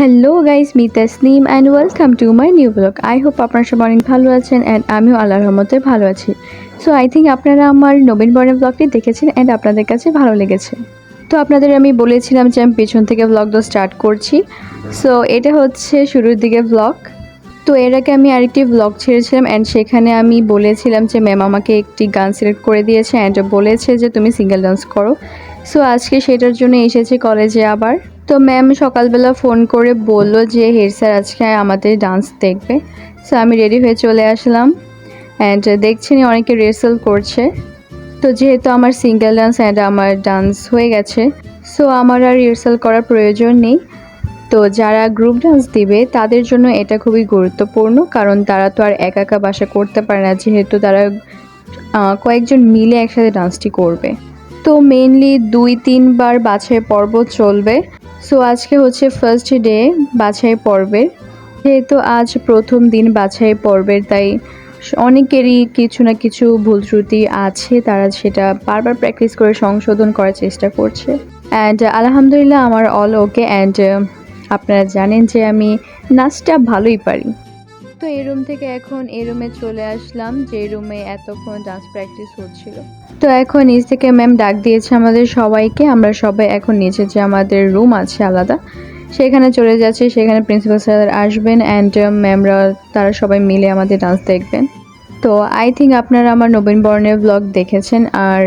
Hello guys me Tasnim and welcome to my new blog I hope আপনারা সব অনেক ভালো আছেন অ্যান্ড আমিও আল্লাহ রহমতে ভালো আছি। সো আই থিঙ্ক আপনারা আমার নবীন বর্ণের ব্লগটি দেখেছেন অ্যান্ড আপনাদের কাছে ভালো লেগেছে। তো আপনাদের আমি বলেছিলাম যে আমি পেছন থেকে ব্লগটা স্টার্ট করছি। সো এটা হচ্ছে শুরুর দিকে ব্লগ তো এর আগে আমি আরেকটি ব্লগ ছেড়েছিলাম অ্যান্ড সেখানে আমি বলেছিলাম যে ম্যাম আমাকে একটি গান সিলেক্ট করে দিয়েছে অ্যান্ড বলেছে যে তুমি সিঙ্গেল ডান্স করো। সো আজকে সেটার জন্য এসেছি কলেজে আবার। তো ম্যাম সকালবেলা ফোন করে বলল যে হেড স্যার আজকে আমাদের ডান্স দেখবে। সো আমি রেডি হয়ে চলে আসলাম। অ্যান্ড দেখছেন অনেকে রিহার্সাল করছে। তো যেহেতু আমার সিঙ্গেল ডান্স অ্যান্ড আমার ডান্স হয়ে গেছে সো আমার আর রিহার্সাল করার প্রয়োজন নেই। তো যারা গ্রুপ ডান্স দিবে, তাদের জন্য এটা খুবই গুরুত্বপূর্ণ, কারণ তারা তো আর একা একা বাসা করতে পারে না, যেহেতু তারা কয়েকজন মিলে একসাথে ডান্সটি করবে। তো মেনলি দুই, তিনবার বাছাই পর্ব চলবে। সো আজকে হচ্ছে ফার্স্ট ডে বাছাই পর্বের যেহেতু আজ প্রথম দিন বাছাই পর্বের, তাই অনেকেরই কিছু না কিছু ভুল ত্রুটি আছে, তারা সেটা বারবার প্র্যাকটিস করে সংশোধন করার চেষ্টা করছে। অ্যান্ড আলহামদুলিল্লাহ, আমার অল ওকে অ্যান্ড আপনারা জানেন যে আমি নাচটা ভালোই পারি। তো এই রুম থেকে এখন এই রুমে চলে আসলাম, যে রুমে এতক্ষণ ডান্স প্র্যাকটিস হচ্ছিল। তো এখন নিচ থেকে ম্যাম ডাক দিয়েছে আমাদের সবাইকে, আমরা সবাই এখন নিচে যে আমাদের রুম আছে আলাদা, সেখানে চলে যাচ্ছে, সেখানে প্রিন্সিপাল স্যার আসবেন অ্যান্ড ম্যামরা তারা সবাই মিলে আমাদের ডান্স দেখবেন। তো আই থিঙ্ক আপনারা আমার নবীন বর্ণের ব্লগ দেখেছেন, আর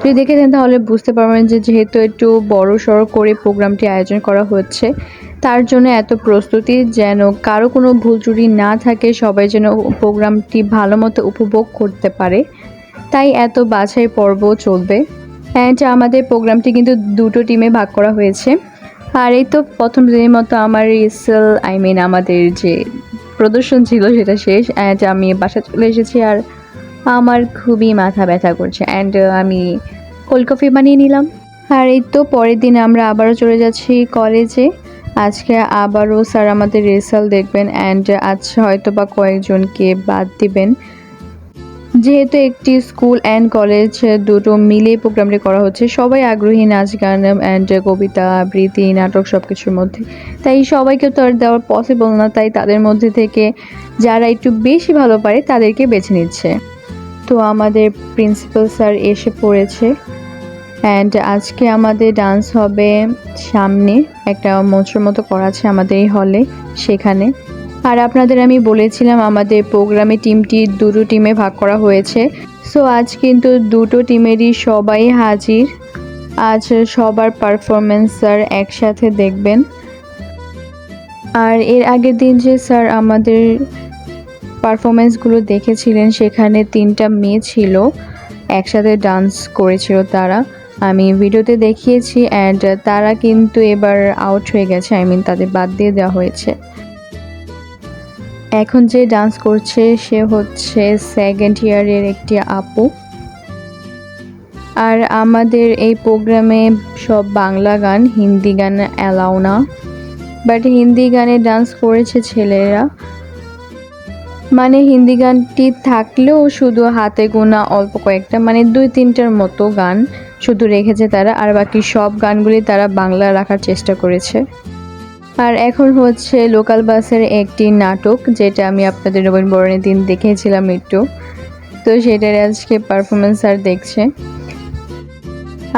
যদি দেখেছেন তাহলে বুঝতে পারবেন যে যেহেতু একটু বড় সড়ো করে প্রোগ্রামটি আয়োজন করা হচ্ছে তার জন্য এত প্রস্তুতি যেন কারও কোনো ভুল ত্রুটি না থাকে, সবাই যেন প্রোগ্রামটি ভালো মতো উপভোগ করতে পারে। তাই এত বাছাই পর্ব চলবে। অ্যান্ড আমাদের প্রোগ্রামটি কিন্তু দুটো টিমে ভাগ করা হয়েছে। আর এই তো প্রথম দিনের মতো আমার রিসেল আই মিন আমাদের যে প্রদর্শন ছিল সেটা শেষ। অ্যান্ড আমি বাসা চলে এসেছি আর আমার খুবই মাথা ব্যথা করছে। অ্যান্ড আমি কোল্ড কফি বানিয়ে নিলাম। আর এই তো পরের দিন আমরা আবারও চলে যাচ্ছি কলেজে আজকে আবারও স্যার আমাদের রেজাল্ট দেখবেন অ্যান্ড আজ হয়তো বা কয়েকজনকে বাদ দিবেন। যেহেতু একটি স্কুল অ্যান্ড কলেজ দুটো মিলে প্রোগ্রামটি করা হচ্ছে, সবাই আগ্রহী নাচ, গান অ্যান্ড কবিতা, আবৃত্তি, নাটক সব কিছুর মধ্যে। তাই সবাইকে তো আর দেওয়া পসিবল না, তাই তাদের মধ্যে থেকে যারা একটু বেশি ভালো পারে তাদেরকে বেছে নিচ্ছে। তো আমাদের প্রিন্সিপাল স্যার এসে পড়েছে। অ্যান্ড আজকে আমাদের ডান্স হবে সামনে। একটা মঞ্চের মতো করা আছে আমাদের এই হলে সেখানে। আর আপনাদের আমি বলেছিলাম, আমাদের প্রোগ্রামে টিমটি দুটো টিমে ভাগ করা হয়েছে। সো আজ কিন্তু দুটো টিমেরই সবাই হাজির। আজ সবার পারফরমেন্স স্যার একসাথে দেখবেন। আর এর আগের দিন যে স্যার আমাদের পারফরমেন্সগুলো দেখেছিলেন, সেখানে তিনটা মেয়ে ছিল। একসাথে ডান্স করেছিল তারা। আমি ভিডিওতে দেখিয়েছি অ্যান্ড তারা কিন্তু এবার আউট হয়ে গেছে আই মিন তাদের বাদ দিয়ে দেওয়া হয়েছে। এখন যে ডান্স করছে, সে হচ্ছে সেকেন্ড ইয়ারের একটি আপু। আর আমাদের এই প্রোগ্রামে সব বাংলা গান, হিন্দি গান অ্যালাউ না। বাট হিন্দি গানে ডান্স করেছে ছেলেরা। মানে হিন্দি গানটি থাকলেও শুধু হাতে গোনা অল্প কয়েকটা মানে দুই তিনটার মতো গান। শুধু রেখেছে তারা, আর বাকি সব গানগুলি তারা বাংলা রাখার চেষ্টা করেছে। আর এখন হচ্ছে লোকাল বাসের একটি নাটক, যেটা আমি আপনাদের নবীন বরণের দিন দেখেছিলাম একটু। তো সেটার আজকে পারফরমেন্স আর দেখছে।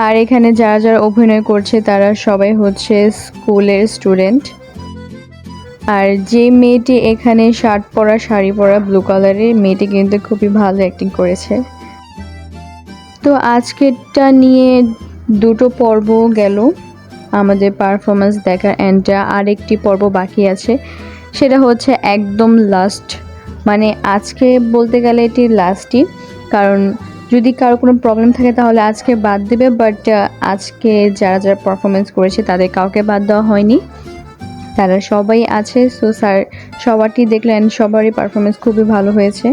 আর এখানে যারা যারা অভিনয় করছে তারা সবাই হচ্ছে স্কুলের স্টুডেন্ট আর যে মেয়েটি এখানে শার্ট পরা, শাড়ি পরা ব্লু কালারের মেয়েটি কিন্তু খুবই ভালো অ্যাক্টিং করেছে। তো আজকেরটা নিয়ে দুটো পর্ব গেল। আমাদের পারফরমেন্স দেখার অ্যান্ড আরেকটি পর্ব বাকি আছে। সেটা হচ্ছে একদম লাস্ট মানে আজকে বলতে গেলে এটি লাস্টই কারণ যদি কারও কোনো প্রবলেম থাকে তাহলে আজকে বাদ দেবে বাট আজকে যারা যারা পারফরমেন্স করেছে তাদের কাউকে বাদ দেওয়া হয়নি। তারা সবাই আছে সো স্যার সবারটি দেখলেন, সবারই পারফরমেন্স খুবই ভালো হয়েছে।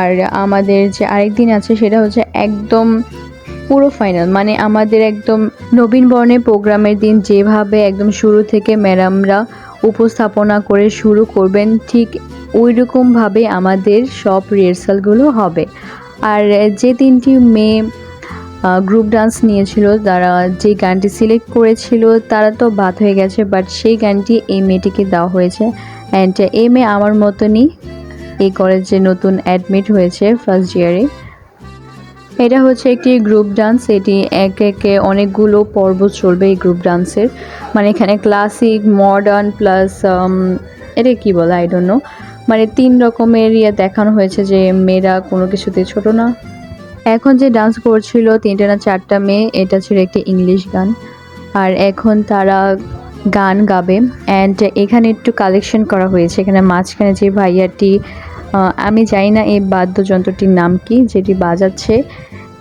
আর আমাদের যে আরেকদিন আছে সেটা হচ্ছে একদম পুরো ফাইনাল মানে আমাদের একদম নবীন বর্ণের প্রোগ্রামের দিন যেভাবে একদম শুরু থেকে ম্যাডামরা উপস্থাপনা করে শুরু করবেন, ঠিক ওই রকমভাবে আমাদের সব রিহার্সালগুলো হবে। আর যে তিনটি মেয়ে গ্রুপ ডান্স নিয়েছিল, তারা যে গানটি সিলেক্ট করেছিল, তারা তো বাদ হয়ে গেছে বাট সেই গানটি এই মেয়েটিকে দেওয়া হয়েছে। অ্যান্ড এই মেয়ে আমার মতনই এই কলেজে নতুন অ্যাডমিট হয়েছে ফার্স্ট ইয়ারে এটা হচ্ছে একটি গ্রুপ ডান্স এটি এক একে অনেকগুলো পর্ব চলবে এই গ্রুপ ডান্সের মানে এখানে ক্লাসিক মডার্ন প্লাস এটা কি বলে? আই ডোন্ট নো মানে তিন রকমের ইয়ে দেখানো হয়েছে যে মেয়েরা কোনো কিছুতে ছোট না। এখন যে ডান্স করছিল তিনটে না চারটা মেয়ে, এটা ছিল একটি ইংলিশ গান। আর এখন তারা গান গাবে অ্যান্ড এখানে একটু কালেকশন করা হয়েছে। এখানে মাঝখানে যে ভাইয়াটি আমি জানি না এই বাদ্যযন্ত্রটির নাম কি, যেটি বাজাচ্ছে।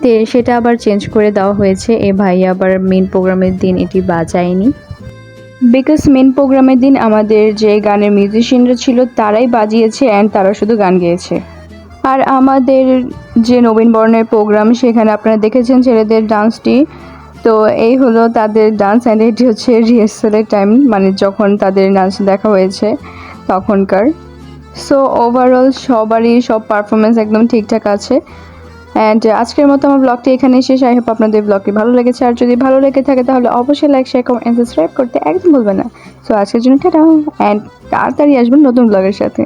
তে সেটা আবার চেঞ্জ করে দেওয়া হয়েছে। এ ভাইয়া আবার মেন প্রোগ্রামের দিন এটি বাজায়নি। বিকজ মেন প্রোগ্রামের দিন আমাদের যে গানের মিউজিশিয়ানরা ছিল, তারাই বাজিয়েছে অ্যান্ড তারা শুধু গান গেয়েছে। আর আমাদের যে নবীন বরণের প্রোগ্রাম সেখানে আপনারা দেখেছেন ছেলেদের ডান্সটি তো এই হলো তাদের ডান্স অ্যান্ড এটি হচ্ছে রিহার্সালের টাইম মানে যখন তাদের ডান্স দেখা হয়েছে তখনকার। সো ওভারঅল সবারই সব পারফরমেন্স একদম ঠিকঠাক আছে। অ্যান্ড আজকের মতো আমার ব্লগটি এখানেই শেষ। আই হোপ আপনাদের ব্লগটি ভালো লেগেছে। আর যদি ভালো লেগে থাকে তাহলে অবশ্যই like share comment and subscribe করতে একদম ভুলবেন না। সো আজকের জন্য টাটা অ্যান্ড তাড়াতাড়ি আসবেন নতুন ব্লগের সাথে।